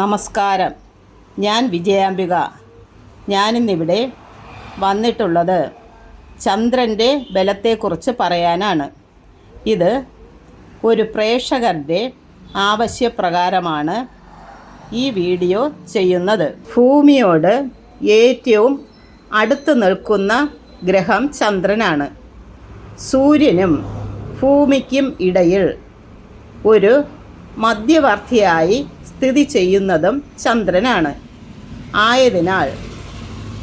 നമസ്കാരം. ഞാൻ വിജയാംബിക. ഞാനിന്നിവിടെ വന്നിട്ടുള്ളത് ചന്ദ്രന്റെ ബലത്തെക്കുറിച്ച് പറയാനാണ്. ഇത് ഒരു പ്രേക്ഷകരുടെ ആവശ്യപ്രകാരമാണ് ഈ വീഡിയോ ചെയ്യുന്നത്. ഭൂമിയോട് ഏറ്റവും അടുത്ത് നിൽക്കുന്ന ഗ്രഹം ചന്ദ്രനാണ്. സൂര്യനും ഭൂമിക്കും ഇടയിൽ ഒരു മധ്യവർത്തിയായി സ്ഥിതി ചെയ്യുന്നതും ചന്ദ്രനാണ്. ആയതിനാൽ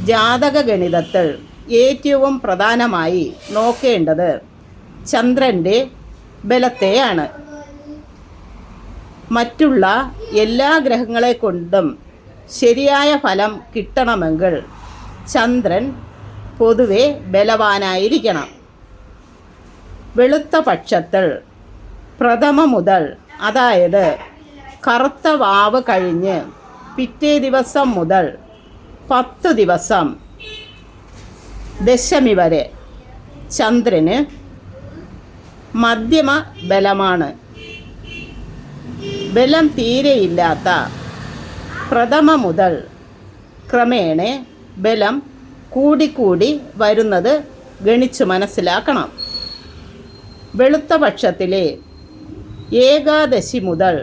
ജാതക ഗണിതത്തിൽ ഏറ്റവും പ്രധാനമായി നോക്കേണ്ടത് ചന്ദ്രന്റെ ബലത്തെയാണ്. മറ്റുള്ള എല്ലാ ഗ്രഹങ്ങളെ കൊണ്ടും ശരിയായ ഫലം കിട്ടണമെങ്കിൽ ചന്ദ്രൻ പൊതുവെ ബലവാനായിരിക്കണം. വെളുത്ത പക്ഷത്തിൽ പ്രഥമ മുതൽ അതായത് കറുത്ത വാവ് കഴിഞ്ഞ് പിറ്റേ ദിവസം മുതൽ പത്ത് ദിവസം ദശമി വരെ ചന്ദ്രന് മധ്യമ ബലമാണ്. ബലം തീരെയില്ലാത്ത പ്രഥമ മുതൽ ക്രമേണ ബലം കൂടിക്കൂടി വരുന്നത് ഗണിച്ചു മനസ്സിലാക്കണം. വെളുത്ത പക്ഷത്തിലെ ഏകാദശി മുതൽ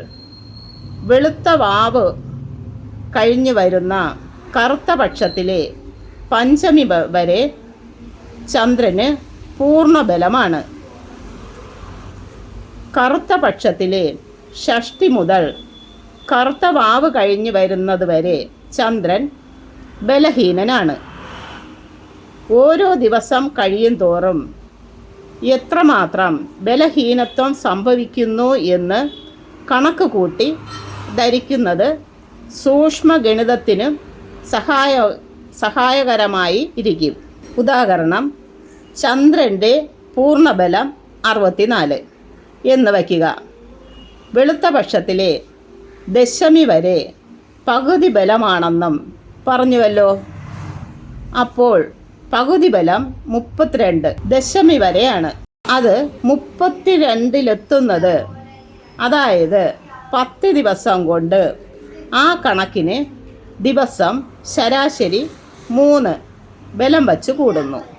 വെളുത്ത വാവ് കഴിഞ്ഞു വരുന്ന കറുത്ത പക്ഷത്തിലെ പഞ്ചമി വരെ ചന്ദ്രന് പൂർണബലമാണ്. കറുത്ത പക്ഷത്തിലെ ഷഷ്ടി മുതൽ കറുത്ത വാവ് കഴിഞ്ഞു വരുന്നത് വരെ ചന്ദ്രൻ ബലഹീനനാണ്. ഓരോ ദിവസം കഴിയും തോറും എത്രമാത്രം ബലഹീനത്വം സംഭവിക്കുന്നു എന്ന് കണക്ക് കൂട്ടി ധരിക്കുന്നത് സൂക്ഷ്മഗണിതത്തിന് സഹായ സഹായകരമായി ഇരിക്കും. ഉദാഹരണം ചന്ദ്രന്റെ പൂർണബലം അറുപത്തിനാല് എന്ന് വയ്ക്കുക. വെളുത്ത പക്ഷത്തിലെ ദശമി വരെ പകുതി ബലമാണെന്നും പറഞ്ഞുവല്ലോ. അപ്പോൾ പകുതി ബലം മുപ്പത്തിരണ്ട് ദശമി വരെയാണ്. അത് മുപ്പത്തിരണ്ടിലെത്തുന്നത്. അതായത് പത്ത് ദിവസം കൊണ്ട് ആ കണക്കിന് ദിവസം ശരാശരി മൂന്ന് ബലം വച്ച് കൂടുന്നു.